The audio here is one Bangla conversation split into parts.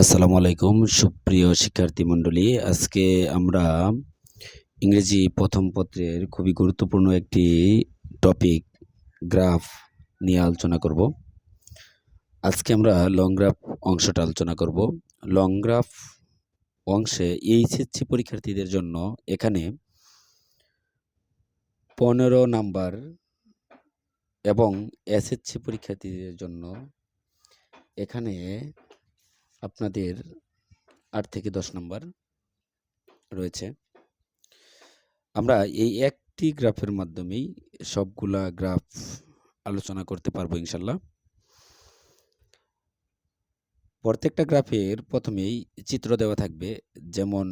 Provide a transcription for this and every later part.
আসসালামু আলাইকুম, সুপ্রিয় শিক্ষার্থী মণ্ডলী। আজকে আমরা ইংরেজি প্রথম পত্রের খুবই গুরুত্বপূর্ণ একটি টপিক, গ্রাফ নিয়ে আলোচনা করব। আজকে আমরা লং গ্রাফ অংশটা আলোচনা করব। লং গ্রাফ অংশে এইচএসসি পরীক্ষার্থীদের জন্য এখানে পনেরো নাম্বার এবং এসএসসি পরীক্ষার্থীদের জন্য এখানে আপনাদের আট থেকে দশ নম্বর রয়েছে। আমরা এই একটি গ্রাফের মাধ্যমেই সবগুলা গ্রাফ আলোচনা করতে পারব ইনশাল্লাহ। প্রত্যেকটা গ্রাফের প্রথমেই চিত্র দেওয়া থাকবে। যেমন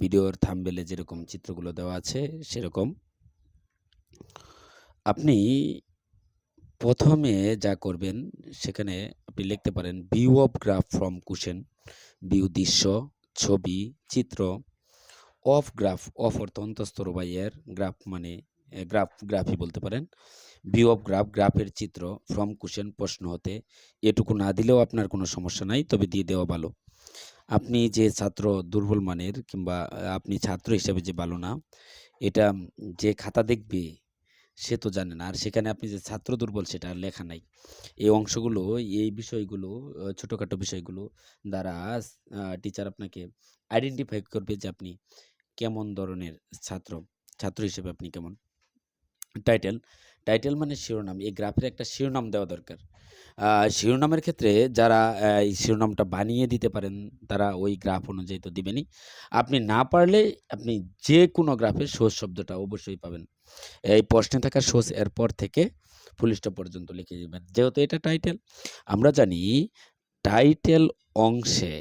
ভিডিওর থাম্বেলে যেরকম চিত্রগুলো দেওয়া আছে সেরকম। আপনি প্রথমে যা করবেন সেখানে আপনি লিখতে পারেন view of graph from question view দৃশ্য, ছবি, চিত্র অফ গ্রাফ অফ অর্থ অন্তস্তর বা এর গ্রাফ মানে গ্রাফ গ্রাফই বলতে পারেন। ভিউ অফ গ্রাফ গ্রাফের চিত্র ফ্রম কুশন প্রশ্ন হতে, এটুকু না দিলেও আপনার কোনো সমস্যা নাই, তবে দিয়ে দেওয়া ভালো। আপনি যে ছাত্র দুর্বল মানের কিংবা, আপনি ছাত্র হিসেবে যে ভালো না, এটা যে খাতা দেখবে সে তো জানে না। আর সেখানে আপনি যে ছাত্র দুর্বল সেটা আর লেখা নাই। এই অংশগুলো, এই বিষয়গুলো ছোটোখাটো বিষয়গুলো দ্বারা টিচার আপনাকে আইডেন্টিফাই করবে যে আপনি কেমন ধরনের ছাত্র ছাত্র হিসেবে আপনি কেমন। টাইটেল টাইটেল মানে শিরোনাম। এই গ্রাফের একটা শিরোনাম দেওয়া দরকার। শিরোনামের ক্ষেত্রে যারা এই শিরোনামটা বানিয়ে দিতে পারেন, তারা ওই গ্রাফ অনুযায়ী তো দিবেনই। আপনি না পারলে আপনি যে কোনো গ্রাফের সোর্স শব্দটা অবশ্যই পাবেন। এই প্রশ্নে থাকা সোর্স এরপর থেকে ফুল স্টপ পর্যন্ত লিখে দেবেন। যেহেতু এটা টাইটেল আমরা জানি টাইটেল অংশে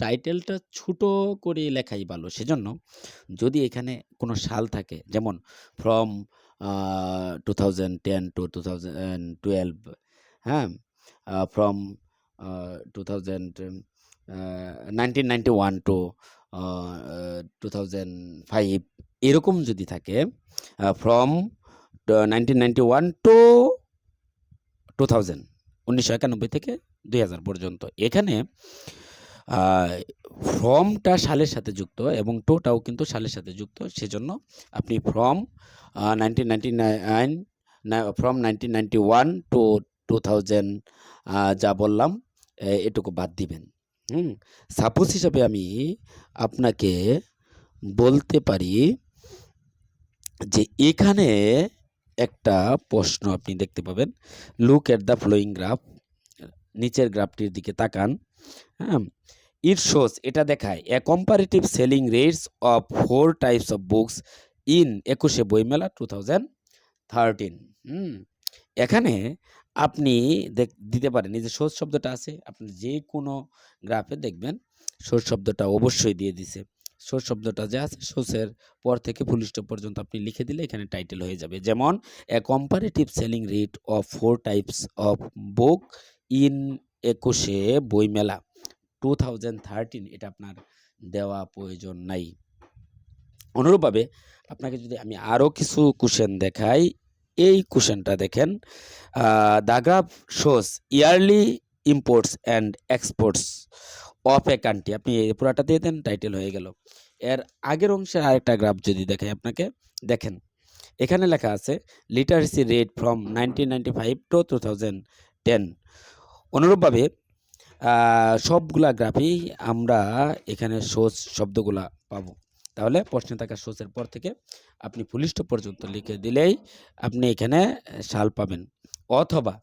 টাইটেলটা ছোট করে লেখাই ভালো। সেজন্য যদি এখানে কোনো সাল থাকে, যেমন from two thousand ten to two thousand twelve হ্যাঁ? From two thousand nineteen ninety one to two thousand five এরকম যদি থাকে from nineteen ninety one to two thousand উনিশশো একানব্বই থেকে দুই হাজার পর্যন্ত। এখানে ফর্মটা সালের সাথে যুক্ত এবং টোটাও কিন্তু সালের সাথে যুক্ত, সেজন্য আপনি from nineteen ninety nine from nineteen ninety one to two thousand যা বললাম এটুকু বাদ দিবেন। হুম সাপোজ হিসাবে আমি আপনাকে বলতে পারি যে এখানে একটা প্রশ্ন আপনি দেখতে পাবেন। Look at the following graph নিচের গ্রাফটির দিকে তাকান। হ্যাঁ ইট শোস এটা দেখায় a comparative selling rates of four types of books in একুশে বইমেলা টু থাউজেন্ড থার্টিন হুম, এখানে আপনি দিতে পারেন। এই যে সোর্স শব্দটা আছে, আপনি যে কোনো গ্রাফে দেখবেন সোর্স শব্দটা অবশ্যই দিয়ে দিছে। সোর্স শব্দটা যে আছে সোর্সের পর থেকে ফুল স্টপ পর্যন্ত আপনি লিখে দিলে এখানে টাইটেল হয়ে যাবে। যেমন a comparative selling rate of four types of book in একুশে বইমেলা টু থাউজেন্ড থার্টিন এটা আপনার দেওয়া প্রয়োজন নাই। অনুরূপভাবে, আপনাকে যদি আমি আরও কিছু কোশ্চেন দেখাই এই কোশ্চেনটা দেখেন the graph shows yearly imports and exports of a country আপনি এই পুরাটা দিয়ে দেন টাইটেল হয়ে গেল। এর আগের অংশের আরেকটা গ্রাফ যদি দেখে আপনাকে, দেখেন, এখানে লেখা আছে literacy rate from nineteen ninety five to two thousand ten অনুরূপভাবে সবগুলা গ্রাফেই আমরা এখানে সোর্স শব্দগুলা পাবো। তাহলে প্রশ্নে থাকা সোর্সের পর থেকে আপনি পুলিশ পর্যন্ত লিখে দিলেই আপনি এখানে সাল পাবেন। অথবা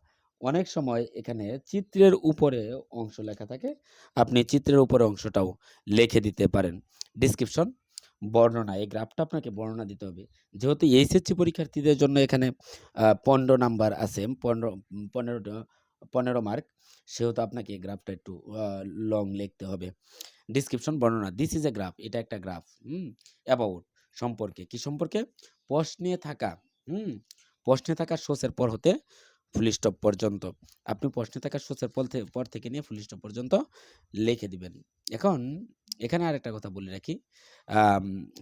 অনেক সময় এখানে চিত্রের উপরে অংশ লেখা থাকে, আপনি চিত্রের উপরে অংশটাও লিখে দিতে পারেন। ডিসক্রিপশন বর্ণনা, এই গ্রাফটা আপনাকে বর্ণনা দিতে হবে। যেহেতু এইচএসসি পরীক্ষার্থীদের জন্য এখানে পনেরো নাম্বার আছে, পনেরো পনেরো পনেরো মার্ক সেহেতু আপনাকে গ্রাফটা একটু লং লিখতে হবে। ডিসক্রিপশন বর্ণনা দিস ইজ এ গ্রাফ এটা একটা গ্রাফ হুম অ্যাবাউট সম্পর্কে কি সম্পর্কে প্রশ্নে থাকা হুম প্রশ্নে থাকা সোর্সের পর হতে ফুল স্টপ পর্যন্ত আপনি প্রশ্নে থাকা থেকে পর থেকে নিয়ে ফুল স্টপ পর্যন্ত লিখে দিবেন এখন এখানে আর একটা কথা বলে রাখি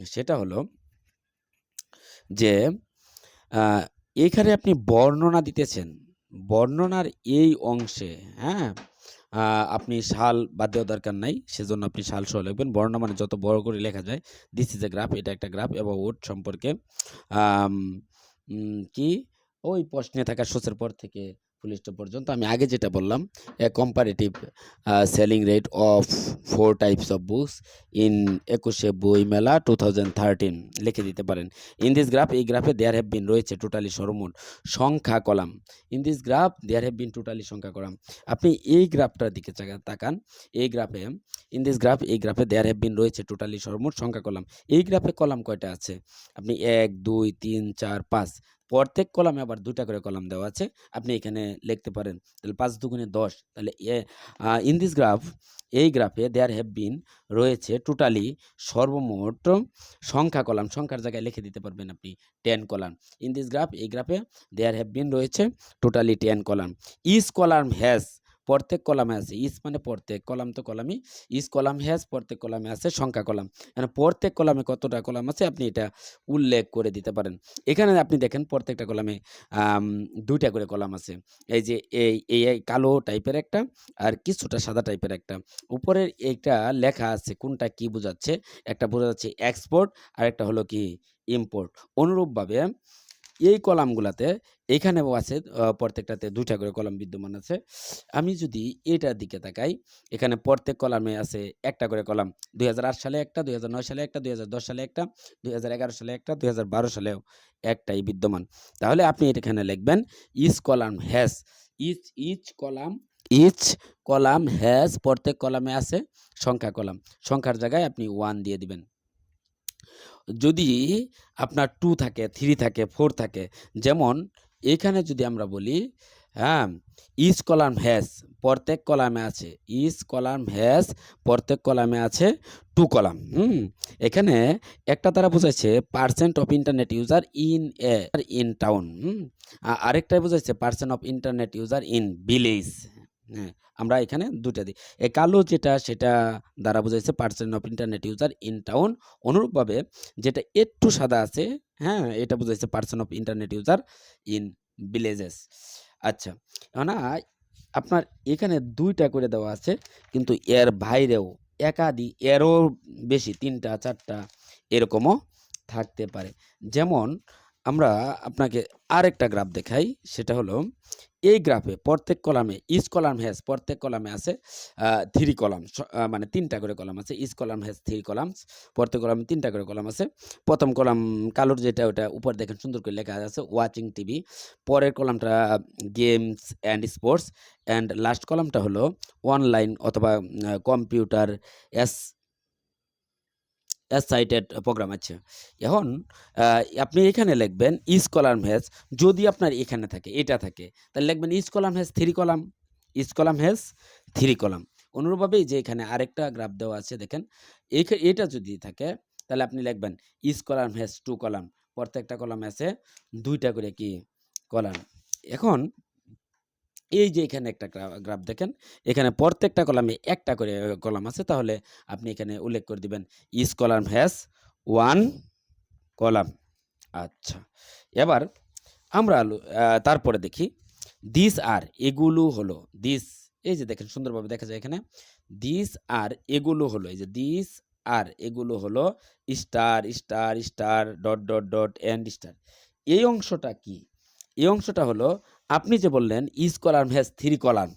সেটা হলো যে এখানে আপনি বর্ণনা দিতেছেন বর্ণনার এই অংশে, হ্যাঁ? আপনি শাল বাদ দেওয়া দরকার নাই। সেজন্য আপনি শাল সহ লিখবেন। বর্ণনা মানে যত বড় করে লেখা যায়। দিস ইজ এ গ্রাফ এটা একটা গ্রাফ এবং ওট সম্পর্কে কি? ওই প্রশ্নে থাকা সোচের পর থেকে ফুল স্টপ পর্যন্ত আমি আগে যেটা বললাম, a comparative selling rate of four types of books in Ekushey Boi Mela two thousand thirteen লিখে দিতে পারেন। ইন দিস গ্রাফ এই গ্রাফে দেয়ার হ্যাভ বিন রয়েছে টোটালি সর্বমোট সংখ্যা column. In this graph there have been totally সংখ্যা কলাম। আপনি এই গ্রাফটার দিকে তাকান। এই গ্রাফে ইন দিস গ্রাফ এই গ্রাফে দেয়ার হ্যাভ বিন রয়েছে টোটালি সর্বমোট সংখ্যা কলাম। এই গ্রাফে কলাম কয়টা আছে? আপনি ১, ২, ৩, ৪, ৫ প্রত্যেক কলামে আবার দুটা করে কলাম দেওয়া আছে। আপনি এখানে লিখতে পারেন। তাহলে পাঁচ দুগুণে ১০ তাহলে ইন দিস গ্রাফ এই গ্রাফে দেয়ার হ্যাভ বিন রয়েছে টোটালি সর্বমোট সংখ্যা কলাম। সংখ্যার জায়গায় লিখে দিতে পারবেন আপনি ten column. In this graph এই গ্রাফে দেয়ার হ্যাভ বিন রয়েছে totally ten column. Is column has প্রত্যেক কলামে আছে। ইস মানে প্রত্যেক, কলাম তো কলামই। ইস কলাম হ্যাজ প্রত্যেক কলামে আছে সংখ্যা কলাম। এখানে প্রত্যেক কলামে কতটা কলাম আছে আপনি এটা উল্লেখ করে দিতে পারেন। এখানে আপনি দেখেন প্রত্যেকটা কলামে দুইটা করে কলাম আছে। এই যে এই এই এই কালো টাইপের একটা আর কিছুটা সাদা টাইপের একটা। উপরের এইটা লেখা আছে কোনটা কি বোঝাচ্ছে? একটা বোঝা যাচ্ছে এক্সপোর্ট আর একটা হলো কি ইম্পোর্ট। অনুরূপভাবে এই কলামগুলাতে এখানেও আছে প্রত্যেকটাতে ২ টা করে কলাম বিদ্যমান আছে। আমি যদি এটার দিকে তাকাই, এখানে প্রত্যেক কলামে আছে একটা করে কলাম। ২০০৮ সালে একটা, ২০০৯ সালে একটা, ২০১০ সালে একটা, ২০১১ সালে একটা, ২০১২ সালেও একটাই বিদ্যমান। তাহলে আপনি এখানে লিখবেন each column has each each column each column has প্রত্যেক কলামে আছে সংখ্যা কলাম। সংখ্যার জায়গায় আপনি ওয়ান দিয়ে দিবেন। যদি আপনার টু থাকে, থ্রি থাকে, ফোর থাকে যেমন এখানে যদি আমরা বলি, হ্যাঁ? ইচ কলাম হ্যাজ প্রত্যেক কলামে আছে। ইচ কলাম হ্যাজ প্রত্যেক কলামে আছে টু কলাম। হুম? এখানে একটা তারা বোঝাইছে percent of internet user in a in town. হুম? আ আরেকটায় বোঝাইছে percent of internet user in village. হ্যাঁ, আমরা এখানে দুটা দিই। এই কালো যেটা সেটা দ্বারা বোঝাইছে percent of internet user in town. অনুরূপভাবে যেটা একটু সাদা আছে, হ্যাঁ? এটা বোঝাইছে percent of internet user in villages. আচ্ছা, আ আপনার এখানে দুইটা করে দেওয়া আছে কিন্তু এর বাইরেও একাধিক এরও বেশি তিনটা চারটা এরকমও থাকতে পারে। যেমন আমরা আপনাকে আরেকটা গ্রাফ দেখাই, সেটা হলো এই গ্রাফে প্রত্যেক কলামে ইচ কলাম হ্যাজ প্রত্যেক কলামে আছে থ্রি 3 কলাম মানে তিনটা করে কলাম আছে। Each column has three columns প্রত্যেক কলামে তিনটা করে কলাম আছে। প্রথম কলাম কালোর যেটা, ওটা উপর দেখেন সুন্দর করে লেখা আছে ওয়াচিং টিভি। পরের কলামটা games and sports and last কলামটা হলো অনলাইন অথবা কম্পিউটার এস এসাইটেড প্রোগ্রাম আছে এখন আপনি এখানে লিখবেন ইচ কলাম হ্যাজ যদি আপনার এখানে থাকে, এটা থাকে তাহলে লিখবেন each column has three column. Each column has three column. অনুরূপভাবে এই যে এখানে আরেকটা গ্রাফ দেওয়া আছে দেখেন। এটা যদি থাকে তাহলে আপনি লিখবেন ইচ কলাম হ্যাজ 2 কলাম। প্রত্যেকটা কলাম আছে দুইটা করে কি কলাম। এখন এই যে এখানে একটা গ্রা গ্রাফ দেখেন। এখানে প্রত্যেকটা কলামে একটা করে কলাম আছে তাহলে আপনি এখানে উল্লেখ করে দিবেন is column has one column. আচ্ছা। এবার আমরা তারপরে দেখি দিস আর এগুলো হলো দিস এই যে দেখেন সুন্দরভাবে দেখা যায় এখানে। দিস আর এগুলো হলো এই যে দিস আর এগুলো হলো star, star, star, dot, dot, dot, and star. এই অংশটা কি? এই অংশটা হলো আপনি যে বললেন each column has 3 column.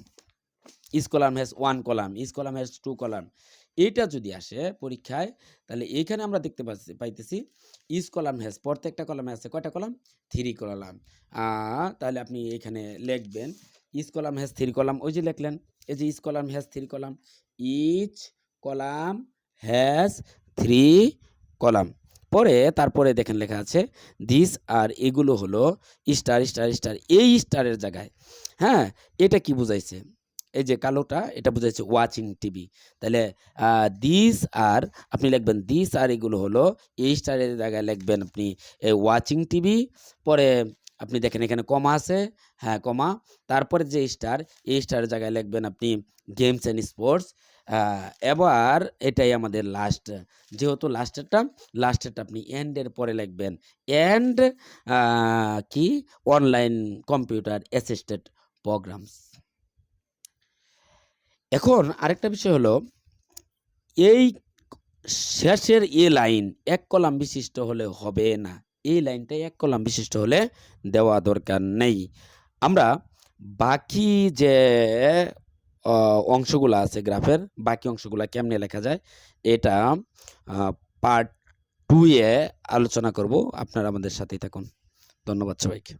Each column has 1 column, each column has 2 column. এটা যদি আসে পরীক্ষায় তাহলে এইখানে আমরা দেখতে পাচ্ছি পাইতেছি ইচ কলাম হ্যাজ প্রত্যেকটা কলামে আছে কয়টা কলাম? Three column. তাহলে আপনি এখানে লিখবেন ইচ কলাম হ্যাজ 3 কলাম ওই যে লিখলেন। এই যে each column has 3 column. Each column has three column. পরে তারপরে দেখেন লেখা আছে দিস আর এগুলো হলো স্টার, স্টার, স্টার এই স্টারের জায়গায়, হ্যাঁ? এটা কি বুঝাইছে? এই যে কালোটা এটা বুঝাইছে ওয়াচিং টিভি। তাহলে দিস আর আপনি লিখবেন দিস আর এগুলো হলো এই স্টারের জায়গায় লিখবেন আপনি ওয়াচিং টিভি। পরে আপনি দেখেন এখানে কমা আছে, হ্যাঁ কমা। তারপরে যে স্টার এই স্টারের জায়গায় লিখবেন আপনি গেমস অ্যান্ড স্পোর্টস। এবার এটাই আমাদের লাস্ট। যেহেতু লাস্টেরটা, লাস্টেরটা আপনি এন্ড এর পরে লিখবেন। এন্ড কি? অনলাইন কম্পিউটার অ্যাসিস্টেড প্রোগ্রামস এখন আরেকটা বিষয় হলো এই শেষের এ লাইন এক কলাম বিশিষ্ট হলে হবে না। এই লাইনটা এক কলাম বিশিষ্ট হলে দেওয়া দরকার নেই। আমরা বাকি যে অংশগুলো আছে গ্রাফের, বাকি অংশগুলো কেমনে লেখা যায়, এটা পার্ট টু এ আলোচনা করব। আপনারা আমাদের সাথেই থাকুন। ধন্যবাদ সবাইকে।